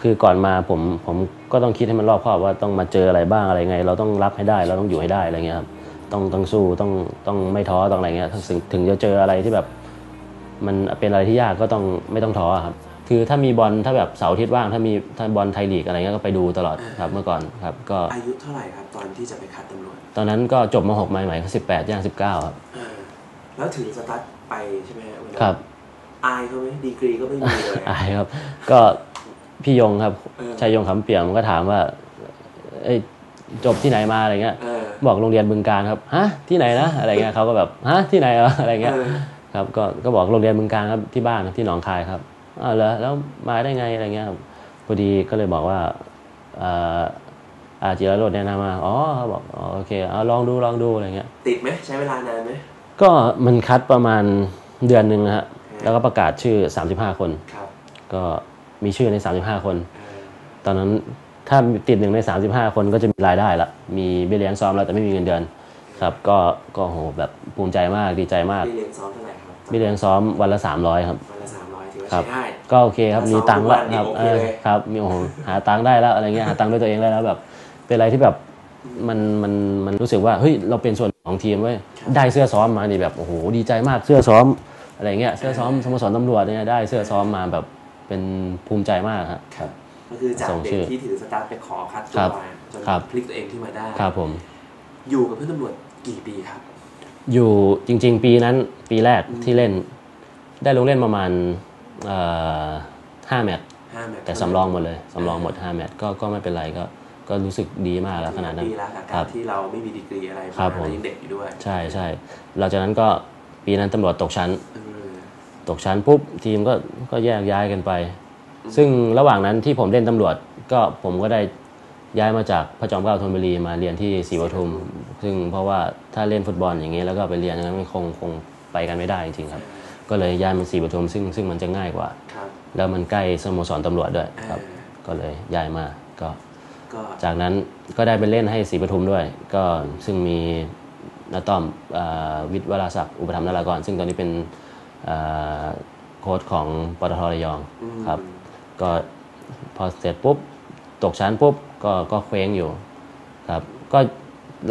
คือก่อนมาผมผมก็ต้องคิดให้มันรอบคอบว่าต้องมาเจออะไรบ้างอะไรไง เราต้องรับให้ได้เราต้องอยู่ให้ได้อะไรเงี้ยครับต้องต้องสู้ต้องต้องไม่ท้อต้องอะไรเงี้ยถึงถึงจะเจออะไรที่แบบ มันเป็นอะไรที่ยากก็ต้องไม่ต้องท้อครับคือถ้ามีบอลถ้าแบบเสาร์อาทิตย์ว่างถ้ามีถ้าบอลไทยลีกอะไรเงี้ยก็ไปดูตลอดครับเมื่อก่อนครับ ก็อายุเท่าไหร่ครับตอนที่จะไปคัดตำรวจตอนนั้นก็จบม .6 ใหม่ๆก็สิบแปดย่างสิบเก้าครับเออแล้วถึงสตาร์ทไปใช่ไหมฮะวันนั้นครับอายเขาไหมดีกรีก็ไม่มีเลยอายครับ ก็ พี่ยงครับเออชายยงคำเปี่ยมก็ถามว่าเอ้ยจบที่ไหนมาอะไรเงี้ยเออบอกโรงเรียนบึงการครับฮะที่ไหนนะอะไรเงี้ยเขาก็แบบฮะที่ไหนเหรออะไรเงี้ยเออครับก็ก็บอกโรงเรียนบึงการครับที่บ้านครับที่หนองคายครับอ้าวเหรอแล้วมาได้ไงอะไรเงี้ยครับพอดีก็เลยบอกว่าเอ่ออาจิรโรดแนะนำมาอ๋อเขาบอกอ๋อโอเคเอาลองดูลองดูอะไรเงี้ยติดไหมใช้เวลานานไหมก็มันคัดประมาณเดือนหนึ่งนะฮะแล้วก็ประกาศชื่อ 35 คนครับก็ มีชื่อใน 35 คนเออตอนนั้นถ้าติดหนึ่งใน 35 คนก็จะมีรายได้ละมีเบี้ยเลี้ยงซ้อมแล้วแต่ไม่มีเงินเดือนครับก็ก็โหแบบภูมิใจมากดีใจมากพี่เลี้ยงซ้อมเท่าไหร่ครับเบี้ยเลี้ยงซ้อมวันละ 300 ครับวันละสามร้อยถือว่าครัใช้บได้ก็โอเคครับถ้ามีตังค์แล้วซ้อมทุกวันครับนี่โอเคเออเลยครับมีโอ้โหหาตังค์ได้แล้วอะไรเงี้ยหาตังค์ด้วยตัวเองได้แล้วแบบเป็นอะไรที่แบบมันมันมันรู้สึกว่าเฮ้ยเราเป็นส่วนของทีมเว้ยได้เสื้อซ้อมมานี่แบบโอ้โหดีใจมากเสื้อซ้อมอะไรเงี้ยเสื้อซ้อมสโมสรตำรวจเนี่ยได้เสื้อซ้อมมาแบบ เป็นภูมิใจมากครับครับ ก็คือจากส่งเด็ชื่กอที่ถือสตาร์ทไปขอคัดตัครัวบมาจนครับพลิกตัวเองขึ้นมาได้ครับผม อยู่กับเพื่อนตำรวจกี่ปีครับ อยู่จริง ๆ ปีนั้นปีแรกที่เล่น ได้ลงเล่นประมาณเอ่อห้าแมตช์ห้าแมตช์แต่สำรองหมดเลยสำรองหมดห้าแมตช์ก็ก็ไม่เป็นไรก็ก็รู้สึกดีมากแล้วขนาดนั้นปีแล้วกับครัการบที่เราไม่มีดีกรีอะไรครับผมเรายังเด็กอยู่ด้วย ใช่ใช่หลังจากนั้นก็ปีนั้นตำรวจตกชั้นเออ ตกชั้นปุ๊บทีมก็ก็แยกย้ายกันไป ซึ่งระหว่างนั้นที่ผมเล่นตำรวจก็ผมก็ได้ย้ายมาจากพระจอมเกล้าธนบุรีมาเรียนที่ศรีปทุม ซึ่งเพราะว่าถ้าเล่นฟุตบอลอย่างนี้ แล้วก็ไปเรียนอย่างนั้นมันคงคงไปกันไม่ได้จริงๆครับ ก็เลยย้ายมาศรีปทุมซึ่งซึ่งมันจะง่ายกว่าครับแล้วมันใกล้สโมสรตำรวจด้วยครับเออก็เลยย้ายมาก็ก็จากนั้นก็ได้ไปเล่นให้ศรีปทุมด้วย ก็ซึ่งมีนาต้อมเอ่อวิทย์วราศักดิ์อุปถัมภ์นารากร ซึ่งตอนนี้เป็นเอ่อ โค้ชของปตทระยองครับ ก็พอเสร็จปุ๊บตกชั้นปุ๊บก็ก็เคว้งอยู่ครับ ก็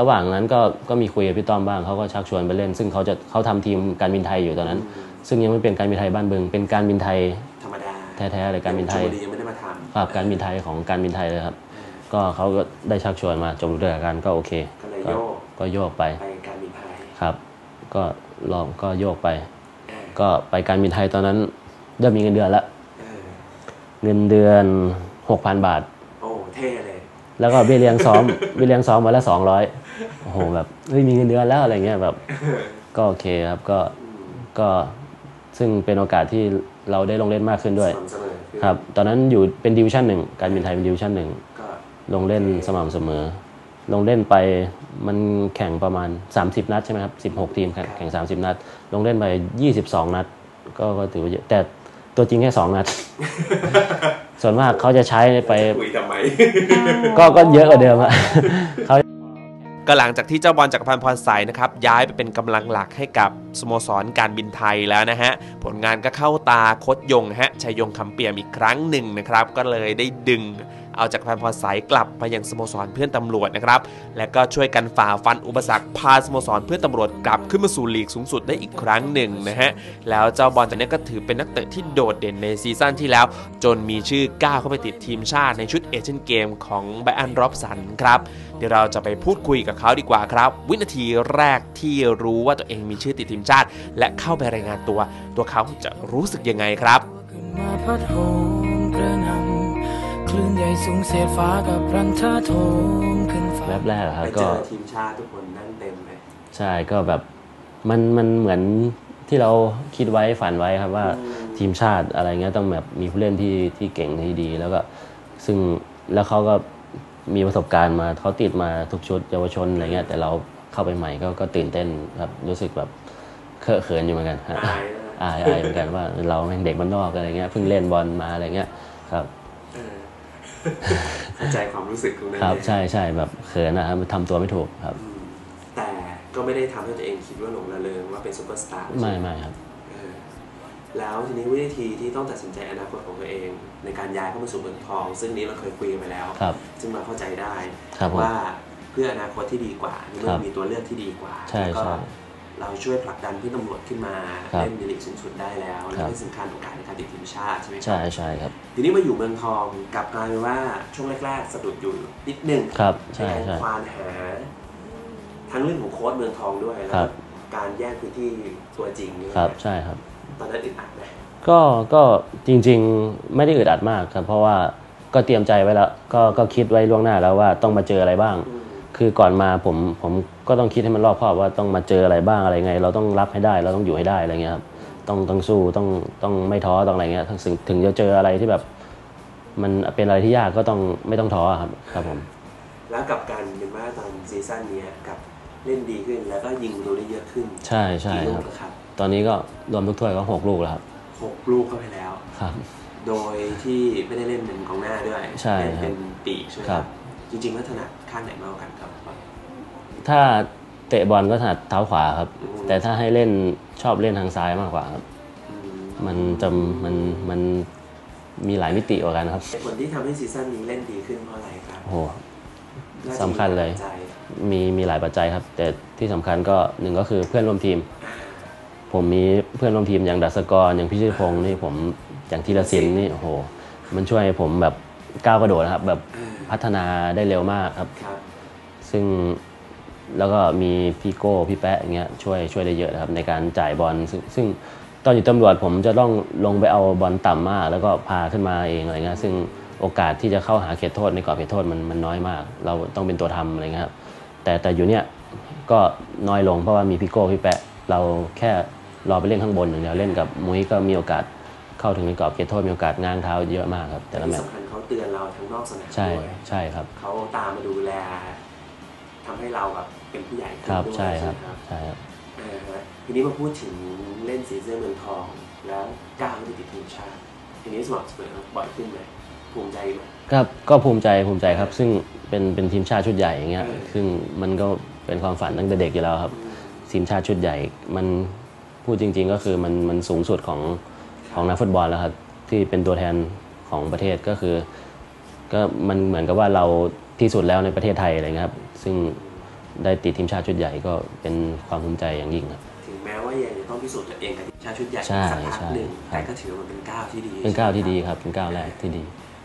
ระหว่างนั้นก็ก็มีคุยกับพี่ต้อมบ้างเขาก็ชักชวนไปเล่น ซึ่งเขาจะเขาทำทีมการบินไทยอยู่ตอนนั้น ซึ่งยังไม่เป็นการบินไทยบ้านบึง เป็นการบินไทยธรรมดาแท้ๆเลยการบินไทยชลบุรียังไม่ได้มาทำครับการบินไทยของการบินไทยเลยครับ ก็เขาก็ได้ชักชวนมาจบฤดูกาลก็โอเคก็เลยก็โยกก็โยกไปไปการบินไทยครับ ก็ลองก็โยกไปเออ ก็ไปการบินไทยตอนนั้นเริ่มมีเงินเดือนแล้วเออเงินเดือน6,000บาท โอ้เท่เลย แล้วก็เบี้ยเลี้ยงซ้อม เบี้ยเลี้ยงซ้อมวันละ200โอ้โหแบบเฮ้ยมีเงินเดือนแล้วอะไรเงี้ยแบบ ก็โอเคครับก็ก็ซึ่งเป็นโอกาสที่เราได้ลงเล่นมากขึ้นด้วย สม่ำเสมอคือครับ ตอนนั้นอยู่เป็นดิวชั่นหนึ่งการบินไทยเป็นดิวชั่นหนึ่งก็ลงเล่นสม่ำเสมอ ลงเล่นไปมันแข่งประมาณ 30 นัดใช่ไหมครับ 16 ทีมแข่งแข่ง 30 นัด ลงเล่นไป 22 นัด ก็ก็ถือว่าเยอะแต่ตัวจริงแค่ 2 นัด ส่วนมากเขาจะใช้ไปคุยทำไมก็ก็เยอะกว่าเดิมอะเขาก็หลังจากที่เจ้าบอลจักรพันธ์พรใสนะครับย้ายไปเป็นกำลังหลักให้กับสโมสรการบินไทยแล้วนะฮะ ผลงานก็เข้าตาโคดยงฮะชัยยงคำเปี่ยมอีกครั้งหนึ่งนะครับ ก็เลยได้ดึง เอาจักรพันธ์พรใสกลับมายังสโมสรเพื่อนตำรวจนะครับ และก็ช่วยกันฝ่าฟันอุปสรรคพาสโมสรเพื่อนตำรวจกลับขึ้นมาสู่ลีกสูงสุดได้อีกครั้งหนึ่งนะฮะ แล้วเจ้าบอลตัวนี้ก็ถือเป็นนักเตะที่โดดเด่นในซีซั่นที่แล้ว จนมีชื่อก้าวเข้าไปติดทีมชาติในชุดเอเชียนเกมของไบอันรอบสันครับ เดี๋ยวเราจะไปพูดคุยกับเขาดีกว่าครับ วินาทีแรกที่รู้ว่าตัวเองมีชื่อติดทีมชาติ และเข้าไปรายงานตัว ตัวเขาจะรู้สึกยังไงครับ ลื่นใหญ่สูงเสียดฟ้ากับรันท่าโถมขึ้นฟ้าแวบแรกอะคไปรับเจก็อทีมชาติทุกคนนั่งเต็มเลยใช่ก็แบบมันมันเหมือนที่เราคิดไว้ฝันไว้ครับว่าทีมชาติอะไรเงี้ยต้องแบบมีผู้เล่นที่ที่เก่งที่ดี แล้วก็ซึ่งแล้วเขาก็มีประสบการณ์มาเขาติดมาทุกชุดเยาวชนอะไรเงี้ยแต่เราเข้าไปใหม่ก็ก็ตื่นเต้นครับรู้สึกแบบเคอะเขินอยู่เหมือนกันฮะ อายนะอายอายเหมือนกันว่าเราแม่งเด็กบ้านนอกอะไรเงี้ยเพิ่งเล่นบอลมาอะไรเงี้ยครับเออ เข้าใจความรู้สึกตรงนั้นครับเลยใช่ใช่แบบเขินนะครับทำตัวไม่ถูกครับอืมแต่ก็ไม่ได้ทำให้ตัวเองคิดว่าหลงระเริงว่าเป็นซุปเปอร์สตาร์ไม่ไม่ครับเออแล้วทีนี้วิธีที่ต้องตัดสินใจอนาคตของตัวเอง ในการย้ายเข้ามาสู่เมืองทอง ซึ่งนี้เราเคยคุยกันไปแล้วครับซึ่งเราเข้าใจได้ครับผมว่าเพื่ออนาคตที่ดีกว่าในเมื่ครัอบมีตัวเลือกที่ดีกว่าใช่แล้วก็ใช่ เราช่วยผลักดันเพื่อนตำรวจขึ้นมาครับเล่นในลีกสูงสุดได้แล้วคและรับ ที่สำคัญโอกาสในการติดทีมชาติใช่ไหมครัใช่ใช่ครับ ทีนี้มาอยู่เมืองทองกลับกลายเป็นว่าช่วงแรกๆสะดุดอยู่นิดนึงครับในใช่การใช่ ควานหา ทั้งเรื่องของโค้ชเมืองทองด้วยแล้วครัก็บ การแย่งพื้นที่ตัวจริงนี่ครับใช่ครับ ตอนนั้นอึดอัดไหมก็ก็จริงๆไม่ได้อึดอัดมากครับ เพราะว่าก็เตรียมใจไว้แล้ว ก็ก็คิดไว้ล่วงหน้าแล้วว่าต้องมาเจออะไรบ้าง อืม คือก่อนมาผมผมก็ต้องคิดให้มันรอบคอบว่าต้องมาเจออะไรบ้างอะไรไง เราต้องรับให้ได้เราต้องอยู่ให้ได้อะไรเงี้ยครับต้องต้องสู้ต้องต้องไม่ท้อต้องอะไรเงี้ยถึงถึงจะเจออะไรที่แบบ มันเป็นอะไรที่ยากก็ต้องไม่ต้องท้อครับครับผม แล้วกับการเป็นว่าตอนซีซั่นเนี้ยกับเล่นดีขึ้นแล้วก็ยิงประตูได้เยอะขึ้น ใช่ใช่กี่ลูคกรับแล้วครับ ตอนนี้ก็รวมทุกถ้วยก็หกลูกแล้วครับหกลูกเข้าไปแล้วครับ โดยที่ไม่ได้เล่นเป็นกองหน้าด้วยใช่เล่นครับเป็นปีกใช่ไหมครับ จริงๆแล้วถนัดข้างไหนมากกว่ากันครับถ้าเตะบอลก็ถนัดเท้าขวาครับอืมแต่ถ้าให้เล่นชอบเล่นทางซ้ายมากกว่าครับอืมมันจะมันมันมีหลายมิติกว่ากันครับเหตุผลที่ทำให้ซีซั่นนี้เล่นดีขึ้นเพราะอะไรครับโอ้โหน่าจะสำคัญเลยมีปัจจัมีมีหลายปัจจัยครับ แต่ที่สำคัญก็หนึ่งก็คือเพื่อนร่วมทีม ผมมีเพื่อนร่วมทีมอย่างดัสกรอย่างพิชิตพงศ์นี่ผมอย่างธีรศิลป์นี่โอ้โห มันช่วยให้ผมแบบก้าวกระโดดนะครับ แบบเออ พัฒนาได้เร็วมากครับ ครับ ซึ่งแล้วก็มีพี่โก้พี่แปะอย่างเงี้ยช่วยช่วยได้เยอะนะครับในการจ่ายบอลซึ่งซึ่งตอนอยู่ตำรวจผมจะต้องลงไปเอาบอลต่ำมาก แล้วก็พาขึ้นมาเองอะไรเงี้ยซึ่งโอกาสที่จะเข้าหาเขตโทษในกรอบเขตโทษมันมันน้อยมาก เราต้องเป็นตัวทำอะไรเงี้ยครับแต่แต่อยู่เนี้ยก็น้อยลงเพราะว่ามีพี่โก้พี่แปะ เราแค่รอไปเล่นข้างบนอย่างเดียวเล่นกับมุ้ยก็มีโอกาสเข้าถึงในกรอบเขตโทษมีโอกาสง้างเท้าเยอะมากครับแต่ละแมที่ตช์สำคัญ เขาเตือนเราทั้งนอกสนามใช่ด้วยใช่ครับ เขาตามมาดูแลทำให้เราแบบเป็นผู้ใหญ่ขึ้นครับด้วยใช่ครับ ไหมใช่ครับอ่าฮะทีนี้มาพูดถึงเล่นสีเสื้อเมืองทอง แล้วก้าวไปติดทีมชาติทีนี้สมัครเสมอบ่อยขึ้นไหมภูมิใจไหมก็ก็ภูมิใจภูมิใจครับ ซึ่งเป็นเป็นทีมชาติชุดใหญ่อย่างเงี้ยเออ ซึ่งมันก็เป็นความฝันตั้งแต่เด็กอยู่แล้วครับ ทีมชาติชุดใหญ่ มันพูดจริง ๆ ก็คือมันมันสูงสุดของของนักฟุตบอลแล้วครับที่เป็นตัวแทน ของประเทศก็คือ ก็มันเหมือนกับว่าเราที่สุดแล้วในประเทศไทยอะไรเงี้ยครับ ซึ่งได้ติดทีมชาติชุดใหญ่ก็เป็นความภูมิใจอย่างยิ่งครับถึงแม้ว่ายังจะต้องพิสูจน์ตัวเองกับทีมชาติชุดใหญ่ใช่สักพักหนึ่งใช่แต่ก็ถือว่ามันเป็นก้าวที่ดีเป็นก้าวที่ดีใช่ไหมครับเป็นก้าวแรกที่ดี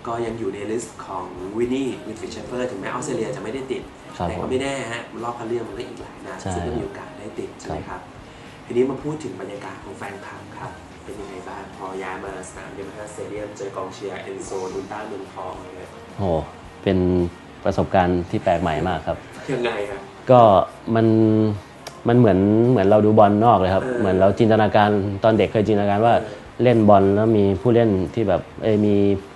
ก็ยังอยู่ในลิสต์ของวินนี่วินฟิชเชอร์ถึงแม้ออสเตรเลียจะไม่ได้ติดครับแต่ผก็มไม่แน่ฮะรอบคัดเลือกมันก็อีกหลายนัดใช่ซึ่งก็มีโอกาสได้ติดใช่ไหมครับทีนี้มาพูดถึงบรรยากาศของแฟนคลับครับ เป็นยังไงบ้างพอย้ายมาสนามเดมอนสเตเดียมเจอกองเชียร์เอนโซนุนต้าเมืองทองเลยโอ้โหเป็นประสบการณ์ที่แปลกใหม่มากครับ ยังไงครับ ก็มันมันเหมือนเหมือนเราดูบอลนอกเลยครับเออเหมือนเราจินตนาการตอนเด็กเคยจินตนาการว่าเออเล่นบอลแล้วมีผู้เล่นที่แบบเอยมี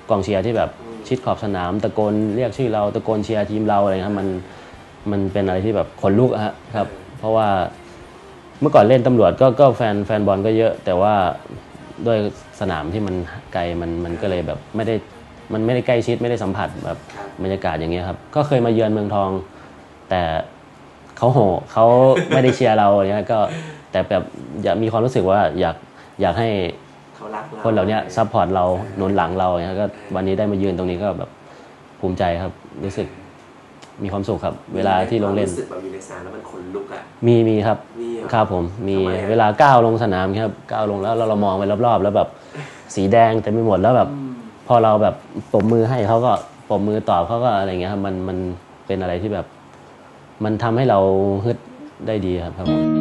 กองเชียร์ที่แบบอืมชิดขอบสนามตะโกนเรียกชื่อเราตะโกนเชียร์ทีมเราอะไรครับมันมันเป็นอะไรที่แบบขนลุกอะฮะครับ เพราะว่า เมื่อก่อนเล่นตำรวจก็ก็แฟนแฟนบอลก็เยอะ แต่ว่าด้วยสนามที่มันไกลมันมันก็เลยแบบไม่ได้มันไม่ได้ใกล้ชิดไม่ได้สัมผัสแบบครับบรรยากาศอย่างเงี้ยครับ ก็เคยมาเยือนเมืองทอง แต่เขาโหเขาไม่ได้เชียร์เราอย่างเงี้ยก็แต่แบบอยากมีความรู้สึกว่าอยากอยากให้เขารักเราคนเหล่านี้ซัพพอร์ตเราหนุนหลังเราอย่างเงี้ยก็วันนี้ได้มายืนตรงนี้ก็แบบภูมิใจครับรู้สึก มีความสุขครับ เวลาที่ลงเล่น รู้สึกแบบอยู่ในสนามแล้วมันขนลุกอะ มีมีครับมีเหรอครับผมมีทำไมอะ เวลาก้าวลงสนามครับก้าวลงแล้วเราเรามองไปรอบๆ แล้วแบบสีแดงเต็มไปหมดแล้วแบบ พอเราแบบปรบมือให้เขาก็ปรบมือตอบเขาก็อะไรเงี้ยครับมันมันเป็นอะไรที่แบบ มันทำให้เราฮึดได้ดีครับครับผม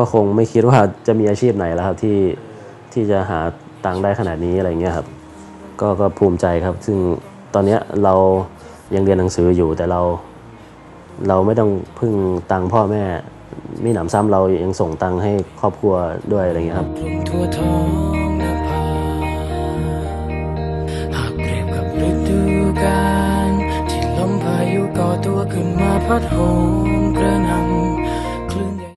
ก็คงไม่คิดว่าจะมีอาชีพไหนแล้วครับที่ที่จะหาตังค์ได้ขนาดนี้อะไรเงี้ยครับ ก็ก็ภูมิใจครับ ซึ่งตอนนี้เรายังเรียนหนังสืออยู่แต่เรา เราไม่ต้องพึ่งตังค์พ่อแม่มีหนำซ้ำเรายังส่งตังค์ให้ครอบครัวด้วยอะไรเงี้ยครับการที่ลมพายุก่อตัวขึ้นมาพัดโหม